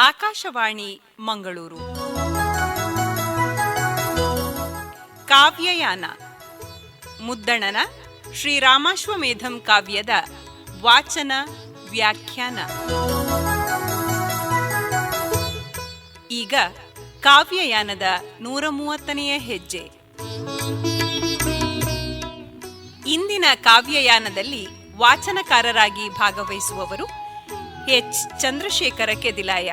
ಆಕಾಶವಾಣಿ ಮಂಗಳೂರು. ಕಾವ್ಯಯಾನ, ಮುದ್ದಣನ, ಶ್ರೀರಾಮಾಶ್ವಮೇಧಂ ಕಾವ್ಯದ ವಾಚನ ವ್ಯಾಖ್ಯಾನ. ಈಗ ಕಾವ್ಯಯಾನದ ನೂರ ಮೂವತ್ತನೆಯ ಹೆಜ್ಜೆ. ಇಂದಿನ ಕಾವ್ಯಯಾನದಲ್ಲಿ ವಾಚನಕಾರರಾಗಿ ಭಾಗವಹಿಸುವವರು ಎಚ್ ಚಂದ್ರಶೇಖರ ಕೆದಿಲಾಯ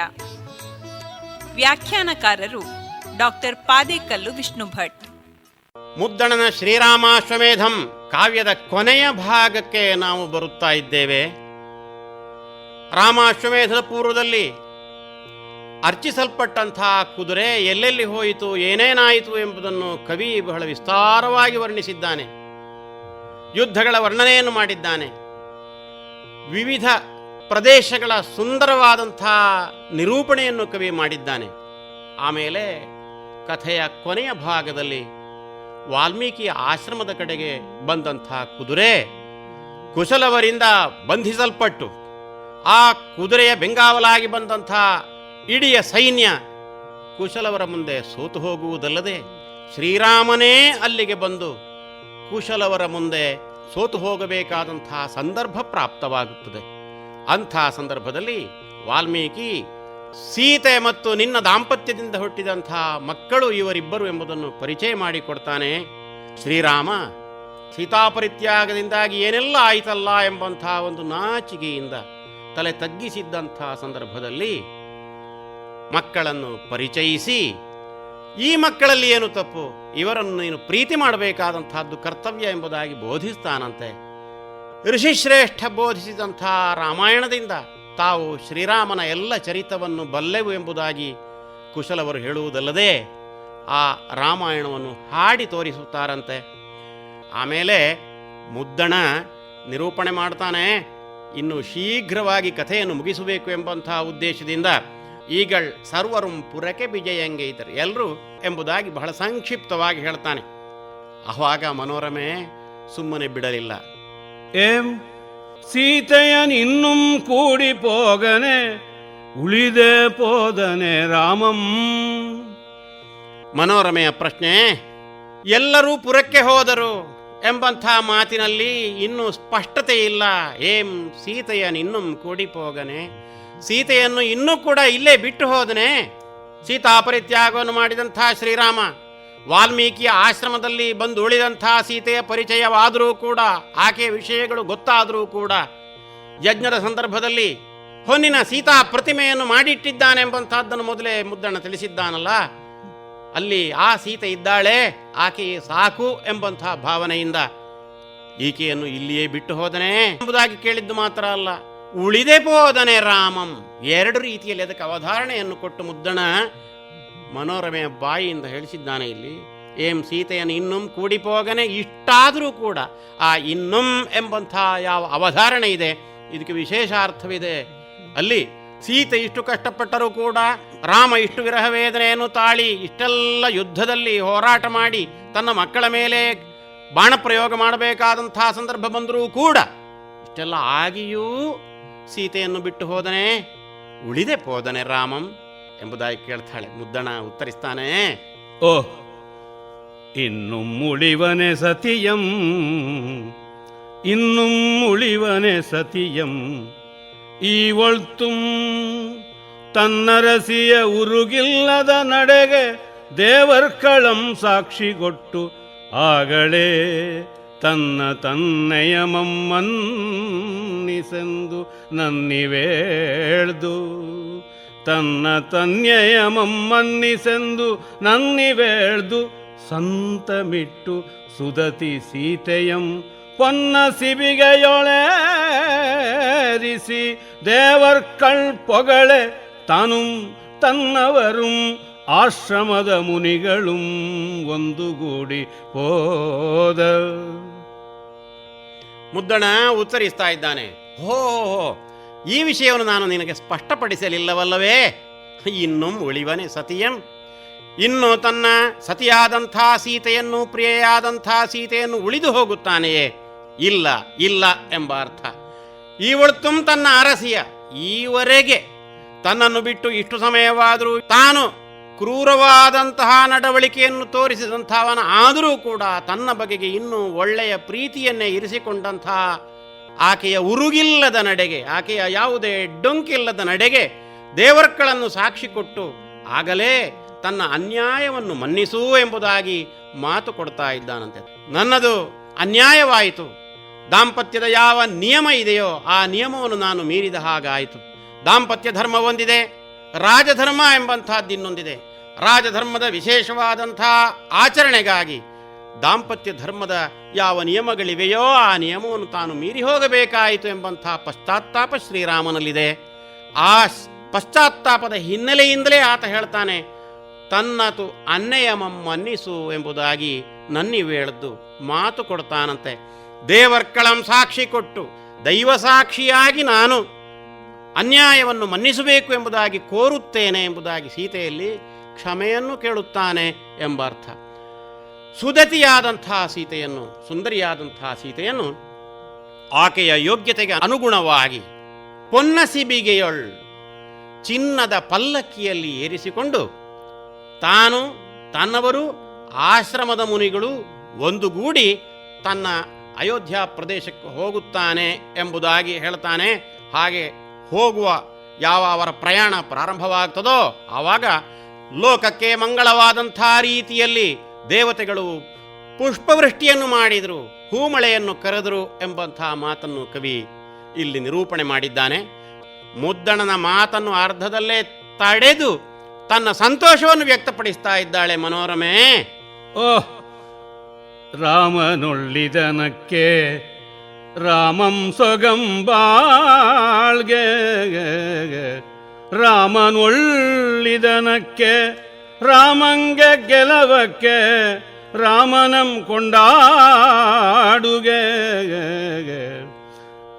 ವ್ಯಾಖ್ಯಾನಕಾರರು ಡಾಕ್ಟರ್ ಪಾದೇಕಲ್ಲು ವಿಷ್ಣು ಭಟ್. ಮುದ್ದಣನ ಶ್ರೀರಾಮಾಶ್ವಮೇಧಂ ಕಾವ್ಯದ ಕೊನೆಯ ಭಾಗಕ್ಕೆ ನಾವು ಬರುತ್ತಾ ಇದ್ದೇವೆ. ರಾಮಾಶ್ವಮೇಧದ ಪೂರ್ವದಲ್ಲಿ ಅರ್ಚಿಸಲ್ಪಟ್ಟಂತಹ ಕುದುರೆ ಎಲ್ಲೆಲ್ಲಿ ಹೋಯಿತು, ಏನೇನಾಯಿತು ಎಂಬುದನ್ನು ಕವಿ ಬಹಳ ವಿಸ್ತಾರವಾಗಿ ವರ್ಣಿಸಿದ್ದಾನೆ. ಯುದ್ಧಗಳ ವರ್ಣನೆಯನ್ನು ಮಾಡಿದ್ದಾನೆ. ವಿವಿಧ ಪ್ರದೇಶಗಳ ಸುಂದರವಾದಂಥ ನಿರೂಪಣೆಯನ್ನು ಕವಿ ಮಾಡಿದ್ದಾನೆ. ಆಮೇಲೆ ಕಥೆಯ ಕೊನೆಯ ಭಾಗದಲ್ಲಿ ವಾಲ್ಮೀಕಿ ಆಶ್ರಮದ ಕಡೆಗೆ ಬಂದಂಥ ಕುದುರೆ ಕುಶಲವರಿಂದ ಬಂಧಿಸಲ್ಪಟ್ಟು ಆ ಕುದುರೆಯ ಬೆಂಗಾವಲಾಗಿ ಬಂದಂಥ ಇಡಿಯ ಸೈನ್ಯ ಕುಶಲವರ ಮುಂದೆ ಸೋತು ಹೋಗುವುದಲ್ಲದೆ ಶ್ರೀರಾಮನೇ ಅಲ್ಲಿಗೆ ಬಂದು ಕುಶಲವರ ಮುಂದೆ ಸೋತು ಹೋಗಬೇಕಾದಂತಹ ಸಂದರ್ಭ ಪ್ರಾಪ್ತವಾಗುತ್ತದೆ. ಅಂಥ ಸಂದರ್ಭದಲ್ಲಿ ವಾಲ್ಮೀಕಿ ಸೀತೆ ಮತ್ತು ನಿನ್ನ ದಾಂಪತ್ಯದಿಂದ ಹುಟ್ಟಿದಂಥ ಮಕ್ಕಳು ಇವರಿಬ್ಬರು ಎಂಬುದನ್ನು ಪರಿಚಯ ಮಾಡಿಕೊಡ್ತಾನೆ. ಶ್ರೀರಾಮ, ಸೀತಾಪರಿತ್ಯಾಗದಿಂದಾಗಿ ಏನೆಲ್ಲ ಆಯಿತಲ್ಲ ಎಂಬಂಥ ಒಂದು ನಾಚಿಕೆಯಿಂದ ತಲೆ ತಗ್ಗಿಸಿದ್ದಂಥ ಸಂದರ್ಭದಲ್ಲಿ ಮಕ್ಕಳನ್ನು ಪರಿಚಯಿಸಿ, ಈ ಮಕ್ಕಳಲ್ಲಿ ಏನು ತಪ್ಪು? ಇವರನ್ನು ನೀನು ಪ್ರೀತಿ ಮಾಡಬೇಕಾದಂತಹದ್ದು ಕರ್ತವ್ಯ ಎಂಬುದಾಗಿ ಬೋಧಿಸ್ತಾನಂತೆ. ಋಷಿಶ್ರೇಷ್ಠ ಬೋಧಿಸಿದಂಥ ರಾಮಾಯಣದಿಂದ ತಾವು ಶ್ರೀರಾಮನ ಎಲ್ಲ ಚರಿತವನ್ನು ಬಲ್ಲೆವು ಎಂಬುದಾಗಿ ಕುಶಲವರು ಹೇಳುವುದಲ್ಲದೆ ಆ ರಾಮಾಯಣವನ್ನು ಹಾಡಿ ತೋರಿಸುತ್ತಾರಂತೆ. ಆಮೇಲೆ ಮುದ್ದಣ ನಿರೂಪಣೆ ಮಾಡ್ತಾನೆ. ಇನ್ನು ಶೀಘ್ರವಾಗಿ ಕಥೆಯನ್ನು ಮುಗಿಸಬೇಕು ಎಂಬಂತಹ ಉದ್ದೇಶದಿಂದ ಈಗಳ್ ಸರ್ವರು ಪುರಕೆ ಬಿಜಯಂಗೆ ಇದ್ದರು ಎಲ್ಲರೂ ಎಂಬುದಾಗಿ ಬಹಳ ಸಂಕ್ಷಿಪ್ತವಾಗಿ ಹೇಳ್ತಾನೆ. ಆವಾಗ ಮನೋರಮೆ ಸುಮ್ಮನೆ ಬಿಡಲಿಲ್ಲ. ಏಂ சீதையன் ಇನ್ನೂ ಕೂಡಿ போகனே ಉಳಿದೆ ಪೋದನೆ ರಾಮಂ ಮನೋರಮೆಯ ಪ್ರಶ್ನೆ ಎಲ್ಲರೂ ಪುರಕ್ಕೆ ಹೋದರು ಎಂಬಂಥ ಮಾತಿನಲ್ಲಿ ಇನ್ನೂ ಸ್ಪಷ್ಟತೆ ಇಲ್ಲ ಏಂ ಸೀತೆಯನ್ ಇನ್ನೂ ಕೂಡಿಪೋಗನೆ ಸೀತೆಯನ್ನು ಇನ್ನೂ ಕೂಡ ಇಲ್ಲೇ ಬಿಟ್ಟು ಹೋದನೆ. ಸೀತಾಪರಿತ್ಯಾಗವನ್ನು ಮಾಡಿದಂಥ ಶ್ರೀರಾಮ ವಾಲ್ಮೀಕಿಯ ಆಶ್ರಮದಲ್ಲಿ ಬಂದು ಉಳಿದಂಥ ಸೀತೆಯ ಪರಿಚಯವಾದರೂ ಕೂಡ ಆಕೆಯ ವಿಷಯಗಳು ಗೊತ್ತಾದರೂ ಕೂಡ, ಯಜ್ಞದ ಸಂದರ್ಭದಲ್ಲಿ ಹೊನ್ನಿನ ಸೀತಾ ಪ್ರತಿಮೆಯನ್ನು ಮಾಡಿಟ್ಟಿದ್ದಾನೆಂಬಂಥದ್ದನ್ನು ಮೊದಲೇ ಮುದ್ದಣ್ಣ ತಿಳಿಸಿದ್ದಾನಲ್ಲ, ಅಲ್ಲಿ ಆ ಸೀತೆ ಇದ್ದಾಳೆ, ಆಕೆಯೇ ಸಾಕು ಎಂಬಂತಹ ಭಾವನೆಯಿಂದ ಈಕೆಯನ್ನು ಇಲ್ಲಿಯೇ ಬಿಟ್ಟು ಹೋದನೆ ಎಂಬುದಾಗಿ ಕೇಳಿದ್ದು ಮಾತ್ರ ಅಲ್ಲ. ಉಳಿದೇ ಹೋದನೆ ರಾಮಂ. ಎರಡು ರೀತಿಯಲ್ಲಿ ಅದಕ್ಕೆ ಅವಧಾರಣೆಯನ್ನು ಕೊಟ್ಟು ಮುದ್ದಣ ಮನೋರಮೆಯ ಬಾಯಿಯಿಂದ ಹೇಳಿಸಿದ್ದಾನೆ ಇಲ್ಲಿ. ಏಂ ಸೀತೆಯನ್ನು ಇನ್ನುಂ ಕೂಡಿಪೋಗನೆ ಇಷ್ಟಾದರೂ ಕೂಡ ಆ ಇನ್ನುಂ ಎಂಬಂಥ ಯಾವ ಅವಧಾರಣೆ ಇದೆ, ಇದಕ್ಕೆ ವಿಶೇಷ ಅರ್ಥವಿದೆ. ಅಲ್ಲಿ ಸೀತೆ ಇಷ್ಟು ಕಷ್ಟಪಟ್ಟರೂ ಕೂಡ ರಾಮ ಇಷ್ಟು ವಿರಹ ವೇದನೆಯನ್ನು ತಾಳಿ ಇಷ್ಟೆಲ್ಲ ಯುದ್ಧದಲ್ಲಿ ಹೋರಾಟ ಮಾಡಿ ತನ್ನ ಮಕ್ಕಳ ಮೇಲೆ ಬಾಣ ಪ್ರಯೋಗ ಮಾಡಬೇಕಾದಂಥ ಸಂದರ್ಭ ಬಂದರೂ ಕೂಡ ಇಷ್ಟೆಲ್ಲ ಆಗಿಯೂ ಸೀತೆಯನ್ನು ಬಿಟ್ಟು ಹೋದನೆ, ಉಳಿದೆ ಹೋದನೆ ರಾಮಂ. ಎಂಬುದಾಗಿ ಕೇಳ್ತಾಳೆ. ಮುದ್ದಣ ಉತ್ತರಿಸ್ತಾನೆ, ಓ, ಇನ್ನು ಮುಳಿವನೆ ಸತಿಯಂ, ಇನ್ನು ಮುಳಿವನೆ ಸತಿಯಂ, ಈ ಒಳ್ತುಂ ತನ್ನರಸಿಯ ಉರುಗಿಲ್ಲದ ನಡೆಗೆ ದೇವರ್ಕಳಂ ಸಾಕ್ಷಿಗೊಟ್ಟು ಆಗಳೇ ತನ್ನ ತನ್ನೆಯ ಮಮ್ಮನ್ನಿಸೆಂದು ನನ್ನಿವೇಳ್ದು. ತನ್ನ ತನ್ಯೆಯ ಮನ್ನಿಸೆಂದು ನನ್ನಿವೆಳ್ದು ಸಂತಮಿಟ್ಟು ಸುದತಿ ಸೀತೆಯಂ ಪೊನ್ನ ದೇವರು ಕಳ್ ಪೊಗಳೆ ತಾನು ತನ್ನವರುಂ ಆಶ್ರಮದ ಮುನಿಗಳು ಒಂದುಗೂಡಿ ಹೋದ. ಮುದ್ದಣ ಉತ್ತರಿಸ್ತಾ ಇದ್ದಾನೆ. ಹೋ ಹೋ. ಈ ವಿಷಯವನ್ನು ನಾನು ನಿನಗೆ ಸ್ಪಷ್ಟಪಡಿಸಲಿಲ್ಲವಲ್ಲವೇ? ಇನ್ನೂ ಉಳಿವನೆ ಸತಿಯಂ. ಇನ್ನು ತನ್ನ ಸತಿಯಾದಂಥ ಸೀತೆಯನ್ನು ಪ್ರಿಯೆಯಾದಂಥ ಸೀತೆಯನ್ನು ಉಳಿದು ಹೋಗುತ್ತಾನೆಯೇ? ಇಲ್ಲ ಇಲ್ಲ ಎಂಬ ಅರ್ಥ. ಇವಳು ತನ್ನ ಅರಸಿಯ ಈವರೆಗೆ ತನ್ನನ್ನು ಬಿಟ್ಟು ಇಷ್ಟು ಸಮಯವಾದರೂ ತಾನು ಕ್ರೂರವಾದಂತಹ ನಡವಳಿಕೆಯನ್ನು ತೋರಿಸಿದಂಥವನ ಆದರೂ ಕೂಡ ತನ್ನ ಬಗೆಗೆ ಇನ್ನೂ ಒಳ್ಳೆಯ ಪ್ರೀತಿಯನ್ನೇ ಇರಿಸಿಕೊಂಡಂತಹ ಆಕೆಯ ಉರುಗಿಲ್ಲದ ನಡೆಗೆ, ಆಕೆಯ ಯಾವುದೇ ಡೊಂಕಿಲ್ಲದ ನಡೆಗೆ ದೇವರ್ಗಳನ್ನು ಸಾಕ್ಷಿ ಕೊಟ್ಟು ಆಗಲೇ ತನ್ನ ಅನ್ಯಾಯವನ್ನು ಮನ್ನಿಸು ಎಂಬುದಾಗಿ ಮಾತು ಕೊಡ್ತಾ ಇದ್ದಾನಂತೆ. ನನ್ನದು ಅನ್ಯಾಯವಾಯಿತು. ದಾಂಪತ್ಯದ ಯಾವ ನಿಯಮ ಇದೆಯೋ ಆ ನಿಯಮವನ್ನು ನಾನು ಮೀರಿದ ಹಾಗಾಯಿತು. ದಾಂಪತ್ಯ ಧರ್ಮ ಒಂದಿದೆ, ರಾಜಧರ್ಮ ಎಂಬಂತಹದ್ದು ಇನ್ನೊಂದಿದೆ. ರಾಜಧರ್ಮದ ವಿಶೇಷವಾದಂಥ ಆಚರಣೆಗಾಗಿ ದಾಂಪತ್ಯ ಧರ್ಮದ ಯಾವ ನಿಯಮಗಳಿವೆಯೋ ಆ ನಿಯಮವನ್ನು ತಾನು ಮೀರಿ ಹೋಗಬೇಕಾಯಿತು ಎಂಬಂತಹ ಪಶ್ಚಾತ್ತಾಪ ಶ್ರೀರಾಮನಲ್ಲಿದೆ. ಆ ಪಶ್ಚಾತ್ತಾಪದ ಹಿನ್ನೆಲೆಯಿಂದಲೇ ಆತ ಹೇಳ್ತಾನೆ, ತನ್ನತು ಅನ್ನಯಮಂ ಮನ್ನಿಸು ಎಂಬುದಾಗಿ ನನ್ನಿವೇಳದ್ದು ಮಾತು ಕೊಡ್ತಾನಂತೆ. ದೇವರ್ಕಳಂ ಸಾಕ್ಷಿ ಕೊಟ್ಟು, ದೈವ ಸಾಕ್ಷಿಯಾಗಿ ನಾನು ಅನ್ಯಾಯವನ್ನು ಮನ್ನಿಸಬೇಕು ಎಂಬುದಾಗಿ ಕೋರುತ್ತೇನೆ ಎಂಬುದಾಗಿ ಸೀತೆಯಲ್ಲಿ ಕ್ಷಮೆಯನ್ನು ಕೇಳುತ್ತಾನೆ ಎಂಬ ಅರ್ಥ ಸುದತಿಯಾದಂತಹ ಸೀತೆಯನ್ನು, ಸುಂದರಿಯಾದಂತಹ ಸೀತೆಯನ್ನು ಆಕೆಯ ಯೋಗ್ಯತೆಗೆ ಅನುಗುಣವಾಗಿ ಪೊನ್ನಸಿಬಿಗೆಯೊಳ್ ಚಿನ್ನದ ಪಲ್ಲಕ್ಕಿಯಲ್ಲಿ ಏರಿಸಿಕೊಂಡು ತಾನು, ತನ್ನವರು, ಆಶ್ರಮದ ಮುನಿಗಳು ಒಂದುಗೂಡಿ ತನ್ನ ಅಯೋಧ್ಯ ಪ್ರದೇಶಕ್ಕೆ ಹೋಗುತ್ತಾನೆ ಎಂಬುದಾಗಿ ಹೇಳ್ತಾನೆ. ಹಾಗೆ ಹೋಗುವ ಯಾವ ಅವರ ಪ್ರಯಾಣ ಪ್ರಾರಂಭವಾಗ್ತದೋ ಆವಾಗ ಲೋಕಕ್ಕೆ ಮಂಗಳವಾದಂಥ ರೀತಿಯಲ್ಲಿ ದೇವತೆಗಳು ಪುಷ್ಪವೃಷ್ಟಿಯನ್ನು ಮಾಡಿದರು, ಹೂಮಳೆಯನ್ನು ಕರೆದರು ಎಂಬಂತಹ ಮಾತನ್ನು ಕವಿ ಇಲ್ಲಿ ನಿರೂಪಣೆ ಮಾಡಿದ್ದಾನೆ. ಮುದ್ದಣನ ಮಾತನ್ನು ಅರ್ಧದಲ್ಲೇ ತಡೆದು ತನ್ನ ಸಂತೋಷವನ್ನು ವ್ಯಕ್ತಪಡಿಸ್ತಾ ಇದ್ದಾಳೆ ಮನೋರಮೆ. ಓಹ್, ರಾಮನೊಳ್ಳಿದನಕ್ಕೆ ರಾಮಂ ಸೊಗಂಬಾಳ್ಗೆ ರಾಮನೊಳ್ಳಿದನಕ್ಕೆ ರಾಮಂಗೆ ಗೆಲವಕ್ಕೆ ರಾಮನಂ ಕೊಂಡಾಡುಗೆ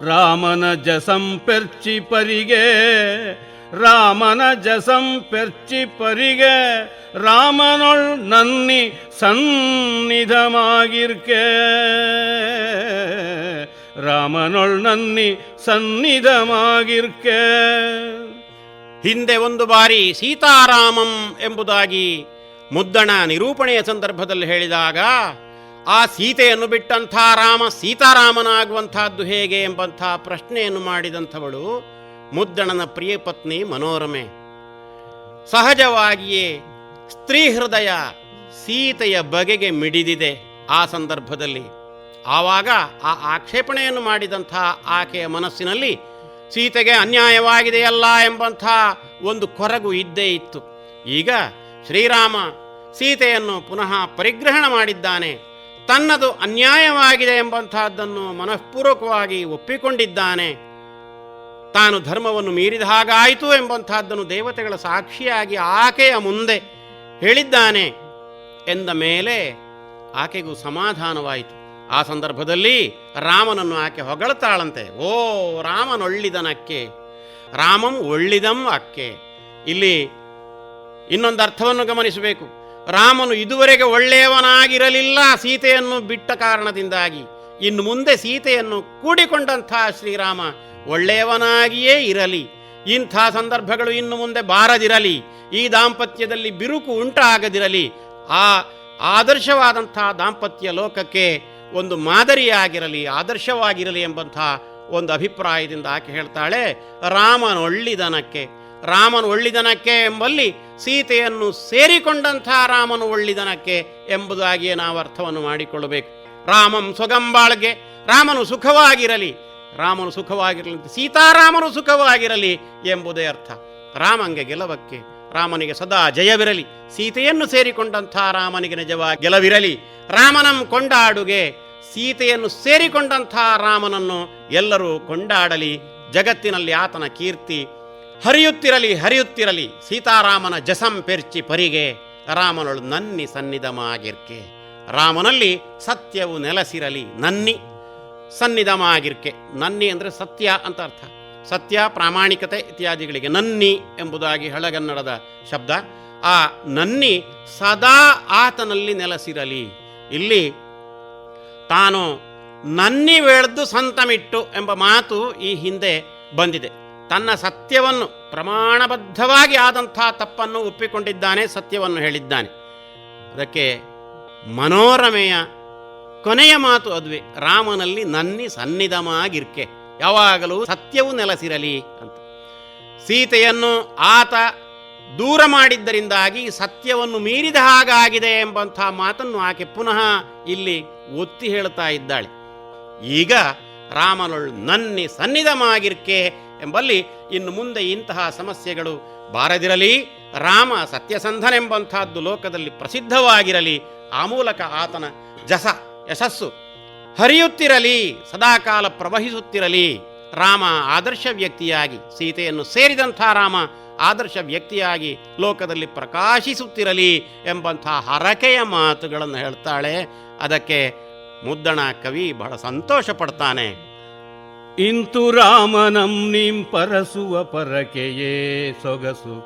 ರಾಮನ ಜಸಂ ಪೆರ್ಚಿ ಪರಿಗೆ ರಾಮನ ಜಸಂ ಪೆರ್ಚಿ ಪರಿಗೆ ರಾಮನೊಳ್ ನನ್ನಿ ಸನ್ನಿಧಮಾಗಿರ್ಕೆ ರಾಮನೊಳ್ ನನ್ನಿ ಸನ್ನಿಧಮಾಗಿರ್ಕೆ ಹಿಂದೆ ಒಂದು ಬಾರಿ ಸೀತಾರಾಮಂ ಎಂಬುದಾಗಿ ಮುದ್ದಣ ನಿರೂಪಣೆಯ ಸಂದರ್ಭದಲ್ಲಿ ಹೇಳಿದಾಗ, ಆ ಸೀತೆಯನ್ನು ಬಿಟ್ಟಂಥ ರಾಮ ಸೀತಾರಾಮನಾಗುವಂತಹದ್ದು ಹೇಗೆ ಎಂಬಂಥ ಪ್ರಶ್ನೆಯನ್ನು ಮಾಡಿದಂಥವಳು ಮುದ್ದಣನ ಪ್ರಿಯ ಪತ್ನಿ ಮನೋರಮೆ. ಸಹಜವಾಗಿಯೇ ಸ್ತ್ರೀ ಹೃದಯ ಸೀತೆಯ ಬಗೆಗೆ ಮಿಡಿದಿದೆ ಆ ಸಂದರ್ಭದಲ್ಲಿ. ಆವಾಗ ಆ ಆಕ್ಷೇಪಣೆಯನ್ನು ಮಾಡಿದಂಥ ಆಕೆಯ ಮನಸ್ಸಿನಲ್ಲಿ ಸೀತೆಗೆ ಅನ್ಯಾಯವಾಗಿದೆಯಲ್ಲ ಎಂಬಂಥ ಒಂದು ಕೊರಗು ಇದ್ದೇ ಇತ್ತು. ಈಗ ಶ್ರೀರಾಮ ಸೀತೆಯನ್ನು ಪುನಃ ಪರಿಗ್ರಹಣ ಮಾಡಿದ್ದಾನೆ. ತನ್ನದು ಅನ್ಯಾಯವಾಗಿದೆ ಎಂಬಂತಹದ್ದನ್ನು ಮನಃಪೂರ್ವಕವಾಗಿ ಒಪ್ಪಿಕೊಂಡಿದ್ದಾನೆ. ತಾನು ಧರ್ಮವನ್ನು ಮೀರಿದ ಹಾಗಾಯಿತು ಎಂಬಂತಹದ್ದನ್ನು ದೇವತೆಗಳ ಸಾಕ್ಷಿಯಾಗಿ ಆಕೆಯ ಮುಂದೆ ಹೇಳಿದ್ದಾನೆ ಎಂದ ಮೇಲೆ ಆಕೆಗೂ ಸಮಾಧಾನವಾಯಿತು. ಆ ಸಂದರ್ಭದಲ್ಲಿ ರಾಮನನ್ನು ಆಕೆ ಹೊಗಳ್ತಾಳಂತೆ. ಓ, ರಾಮನೊಳ್ಳಿದನಕ್ಕೆ. ರಾಮಂ ಒಳ್ಳಿದಂ ಅಕ್ಕೆ. ಇಲ್ಲಿ ಇನ್ನೊಂದು ಅರ್ಥವನ್ನು ಗಮನಿಸಬೇಕು. ರಾಮನು ಇದುವರೆಗೆ ಒಳ್ಳೆಯವನಾಗಿರಲಿಲ್ಲ. ಸೀತೆಯನ್ನು ಬಿಟ್ಟ ಕಾರಣದಿಂದಾಗಿ ಇನ್ನು ಮುಂದೆ ಸೀತೆಯನ್ನು ಕೂಡಿಕೊಂಡಂಥ ಶ್ರೀರಾಮ ಒಳ್ಳೆಯವನಾಗಿಯೇ ಇರಲಿ. ಇಂಥ ಸಂದರ್ಭಗಳು ಇನ್ನು ಮುಂದೆ ಬಾರದಿರಲಿ. ಈ ದಾಂಪತ್ಯದಲ್ಲಿ ಬಿರುಕು ಉಂಟಾಗದಿರಲಿ. ಆ ಆದರ್ಶವಾದಂಥ ದಾಂಪತ್ಯ ಲೋಕಕ್ಕೆ ಒಂದು ಮಾದರಿಯಾಗಿರಲಿ, ಆದರ್ಶವಾಗಿರಲಿ ಎಂಬಂಥ ಒಂದು ಅಭಿಪ್ರಾಯದಿಂದ ಆಕೆ ಹೇಳ್ತಾಳೆ, ರಾಮನ ಒಳ್ಳಿದನಕ್ಕೆ, ರಾಮನು ಒಳ್ಳಿದನಕ್ಕೆ ಎಂಬಲ್ಲಿ ಸೀತೆಯನ್ನು ಸೇರಿಕೊಂಡಂಥ ರಾಮನು ಒಳ್ಳಿದನಕ್ಕೆ ಎಂಬುದಾಗಿಯೇ ನಾವು ಅರ್ಥವನ್ನು ಮಾಡಿಕೊಳ್ಳಬೇಕು. ರಾಮಂ ಸೊಗಂಬಾಳ್ಗೆ ರಾಮನು ಸುಖವಾಗಿರಲಿ ರಾಮನು ಸುಖವಾಗಿರಲಿ, ಸೀತಾರಾಮನು ಸುಖವಾಗಿರಲಿ ಎಂಬುದೇ ಅರ್ಥ. ರಾಮಂಗೆ ಗೆಲವಕ್ಕೆ ರಾಮನಿಗೆ ಸದಾ ಜಯವಿರಲಿ. ಸೀತೆಯನ್ನು ಸೇರಿಕೊಂಡಂಥ ರಾಮನಿಗೆ ನಿಜವಾಗಿ ಗೆಲವಿರಲಿ. ರಾಮನಂ ಕೊಂಡಾಡುಗೆ ಸೀತೆಯನ್ನು ಸೇರಿಕೊಂಡಂಥ ರಾಮನನ್ನು ಎಲ್ಲರೂ ಕೊಂಡಾಡಲಿ. ಜಗತ್ತಿನಲ್ಲಿ ಆತನ ಕೀರ್ತಿ ಹರಿಯುತ್ತಿರಲಿ ಹರಿಯುತ್ತಿರಲಿ. ಸೀತಾರಾಮನ ಜಸಂ ಪೆರ್ಚಿ ಪರಿಗೆ ರಾಮನಳು ನನ್ನಿ ಸನ್ನಿಧಮಾಗಿರ್ಕೆ. ರಾಮನಲ್ಲಿ ಸತ್ಯವು ನೆಲೆಸಿರಲಿ, ನನ್ನಿ ಸನ್ನಿಧಮಾಗಿರ್ಕೆ. ನನ್ನಿ ಅಂದರೆ ಸತ್ಯ ಅಂತ ಅರ್ಥ. ಸತ್ಯ, ಪ್ರಾಮಾಣಿಕತೆ ಇತ್ಯಾದಿಗಳಿಗೆ ನನ್ನಿ ಎಂಬುದಾಗಿ ಹಳಗನ್ನಡದ ಶಬ್ದ. ಆ ನನ್ನಿ ಸದಾ ಆತನಲ್ಲಿ ನೆಲೆಸಿರಲಿ. ಇಲ್ಲಿ ತಾನು ನನ್ನಿ ವೇಳ್ದು ಸಂತಮಿಟ್ಟು ಎಂಬ ಮಾತು ಈ ಹಿಂದೆ ಬಂದಿದೆ. ತನ್ನ ಸತ್ಯವನ್ನು ಪ್ರಮಾಣಬದ್ಧವಾಗಿ ಆದಂಥ ತಪ್ಪನ್ನು ಒಪ್ಪಿಕೊಂಡಿದ್ದಾನೆ, ಸತ್ಯವನ್ನು ಹೇಳಿದ್ದಾನೆ. ಅದಕ್ಕೆ ಮನೋರಮೆಯ ಕೊನೆಯ ಮಾತು ಅದುವೆ. ರಾಮನಲ್ಲಿ ನನ್ನಿ ಸನ್ನಿಧಮಾಗಿರ್ಕೆ. ಯಾವಾಗಲೂ ಸತ್ಯವು ನೆಲೆಸಿರಲಿ ಅಂತ. ಸೀತೆಯನ್ನು ಆತ ದೂರ ಮಾಡಿದ್ದರಿಂದಾಗಿ ಸತ್ಯವನ್ನು ಮೀರಿದ ಹಾಗಾಗಿದೆ ಎಂಬಂಥ ಮಾತನ್ನು ಆಕೆ ಪುನಃ ಇಲ್ಲಿ ಒತ್ತಿ ಹೇಳ್ತಾ ಇದ್ದಾಳೆ. ಈಗ ರಾಮನೊಳ್ ನನ್ನಿ ಸನ್ನಿಧಮಾಗಿರ್ಕೆ ಎಂಬಲ್ಲಿ ಇನ್ನು ಮುಂದೆ ಇಂತಹ ಸಮಸ್ಯೆಗಳು ಬಾರದಿರಲಿ. ರಾಮ ಸತ್ಯಸಂಧನೆಂಬಂಥದ್ದು ಲೋಕದಲ್ಲಿ ಪ್ರಸಿದ್ಧವಾಗಿರಲಿ. ಆ ಮೂಲಕ ಆತನ ಜಸ, ಯಶಸ್ಸು ಹರಿಯುತ್ತಿರಲಿ, ಸದಾಕಾಲ ಪ್ರವಹಿಸುತ್ತಿರಲಿ, ರಾಮ ಆದರ್ಶ ವ್ಯಕ್ತಿಯಾಗಿ, ಸೀತೆಯನ್ನು ಸೇರಿದಂಥ ರಾಮ ಆದರ್ಶ ವ್ಯಕ್ತಿಯಾಗಿ ಲೋಕದಲ್ಲಿ ಪ್ರಕಾಶಿಸುತ್ತಿರಲಿ ಎಂಬಂಥ ಹರಕೆಯ ಮಾತುಗಳನ್ನು ಹೇಳ್ತಾಳೆ. ಅದಕ್ಕೆ ಮುದ್ದಣ ಕವಿ ಬಹಳ ಸಂತೋಷ ಪಡ್ತಾನೆ. ಇಂತು ರಾಮನಂ ನೀಂ ಪರಸುವ ಪರಕೆಯೇ ಸೊಗಸು.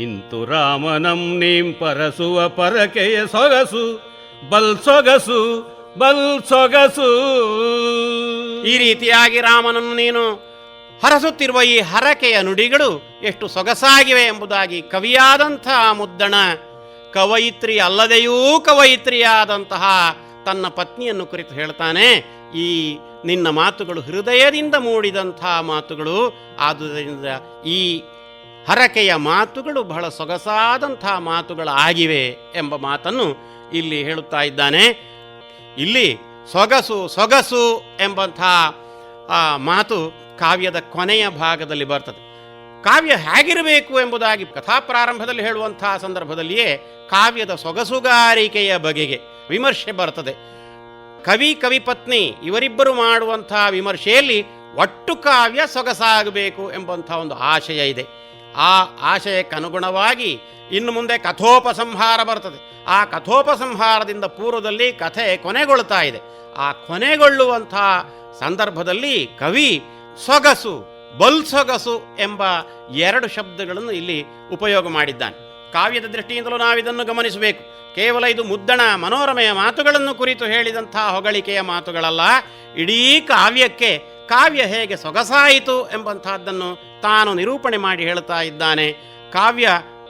ಇಂತು ರಾಮನಂ ನೀಂ ಪರಸುವ ಪರಕೆಯ ಸೊಗಸು. ಬಲ್ ಸೊಗಸು. ಬಲ್ ಸೊಗಸು. ಈ ರೀತಿಯಾಗಿ ರಾಮನನ್ನು ನೀನು ಹರಸುತ್ತಿರುವ ಈ ಹರಕೆಯ ನುಡಿಗಳು ಎಷ್ಟು ಸೊಗಸಾಗಿವೆ ಎಂಬುದಾಗಿ ಕವಿಯಾದಂಥ ಮುದ್ದಣ, ಕವಯಿತ್ರಿ ಅಲ್ಲದೆಯೂ ಕವಯಿತ್ರಿಯಾದಂತಹ ತನ್ನ ಪತ್ನಿಯನ್ನು ಕುರಿತು ಹೇಳ್ತಾನೆ, ಈ ನಿನ್ನ ಮಾತುಗಳು ಹೃದಯದಿಂದ ಮೂಡಿದಂಥ ಮಾತುಗಳು, ಆದುದರಿಂದ ಈ ಹರಕೆಯ ಮಾತುಗಳು ಬಹಳ ಸೊಗಸಾದಂಥ ಮಾತುಗಳಾಗಿವೆ ಎಂಬ ಮಾತನ್ನು ಇಲ್ಲಿ ಹೇಳುತ್ತಾ ಇದ್ದಾನೆ. ಇಲ್ಲಿ ಸೊಗಸು ಸೊಗಸು ಎಂಬಂಥ ಮಾತು ಕಾವ್ಯದ ಕೊನೆಯ ಭಾಗದಲ್ಲಿ ಬರ್ತದೆ. ಕಾವ್ಯ ಹೇಗಿರಬೇಕು ಎಂಬುದಾಗಿ ಕಥಾ ಪ್ರಾರಂಭದಲ್ಲಿ ಹೇಳುವಂತಹ ಸಂದರ್ಭದಲ್ಲಿಯೇ ಕಾವ್ಯದ ಸೊಗಸುಗಾರಿಕೆಯ ಬಗೆಗೆ ವಿಮರ್ಶೆ ಬರ್ತದೆ. ಕವಿ ಕವಿ ಪತ್ನಿ ಇವರಿಬ್ಬರು ಮಾಡುವಂತಹ ವಿಮರ್ಶೆಯಲ್ಲಿ ಒಟ್ಟು ಕಾವ್ಯ ಸೊಗಸಾಗಬೇಕು ಎಂಬಂಥ ಒಂದು ಆಶಯ ಇದೆ. ಆ ಆಶಯಕ್ಕನುಗುಣವಾಗಿ ಇನ್ನು ಮುಂದೆ ಕಥೋಪಸಂಹಾರ ಬರ್ತದೆ. ಆ ಕಥೋಪಸಂಹಾರದಿಂದ ಪೂರ್ವದಲ್ಲಿ ಕಥೆ ಕೊನೆಗೊಳ್ತಾ ಇದೆ. ಆ ಕೊನೆಗೊಳ್ಳುವಂಥ ಸಂದರ್ಭದಲ್ಲಿ ಕವಿ ಸೊಗಸು ಬಲ್ ಸೊಗಸು ಎಂಬ ಎರಡು ಶಬ್ದಗಳನ್ನು ಇಲ್ಲಿ ಉಪಯೋಗ ಮಾಡಿದ್ದಾನೆ. ಕಾವ್ಯದ ದೃಷ್ಟಿಯಿಂದಲೂ ನಾವಿದನ್ನು ಗಮನಿಸಬೇಕು. ಕೇವಲ ಇದು ಮುದ್ದಣ, ಮನೋರಮೆಯ ಮಾತುಗಳನ್ನು ಕುರಿತು ಹೇಳಿದಂಥ ಹೊಗಳಿಕೆಯ ಮಾತುಗಳಲ್ಲ, ಇಡೀ ಕಾವ್ಯಕ್ಕೆ ಕಾವ್ಯ ಹೇಗೆ ಸೊಗಸಾಯಿತು ಎಂಬಂತಹದ್ದನ್ನು ತಾನು ನಿರೂಪಣೆ ಮಾಡಿ ಹೇಳ್ತಾ ಇದ್ದಾನೆ. ಕಾವ್ಯ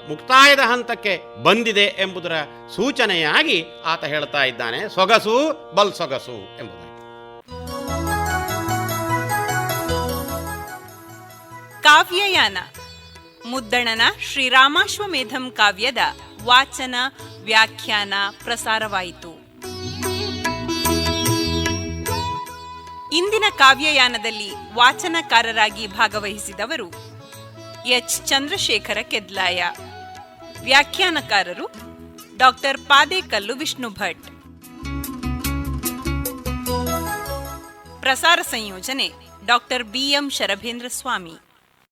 ಮುಕ್ತಾಯದ ಹಂತಕ್ಕೆ ಬಂದಿದೆ ಎಂಬುದರ ಸೂಚನೆಯಾಗಿ ಆತ ಹೇಳ್ತಾ ಇದ್ದಾನೆ, ಸೊಗಸು, ಬಲ್ ಸೊಗಸು ಎಂಬುದಾಗಿ. ಕಾವ್ಯಯಾನ. ಮುದ್ದಣನ ಶ್ರೀರಾಮಾಶ್ವಮೇಧಂ ಕಾವ್ಯದ ವಾಚನ ವ್ಯಾಖ್ಯಾನ ಪ್ರಸಾರವಾಯಿತು. ಇಂದಿನ ಕಾವ್ಯಯಾನದಲ್ಲಿ ವಾಚನಕಾರರಾಗಿ ಭಾಗವಹಿಸಿದವರು ಎಚ್. ಚಂದ್ರಶೇಖರ ಕೆದ್ಲಾಯ. ವ್ಯಾಖ್ಯಾನಕಾರರು ಡಾಕ್ಟರ್ ಪಾದೇಕಲ್ಲು ವಿಷ್ಣು ಭಟ್. ಪ್ರಸಾರ ಸಂಯೋಜನೆ ಡಾಕ್ಟರ್ ಬಿಎಂ ಶರಭೇಂದ್ರ ಸ್ವಾಮಿ.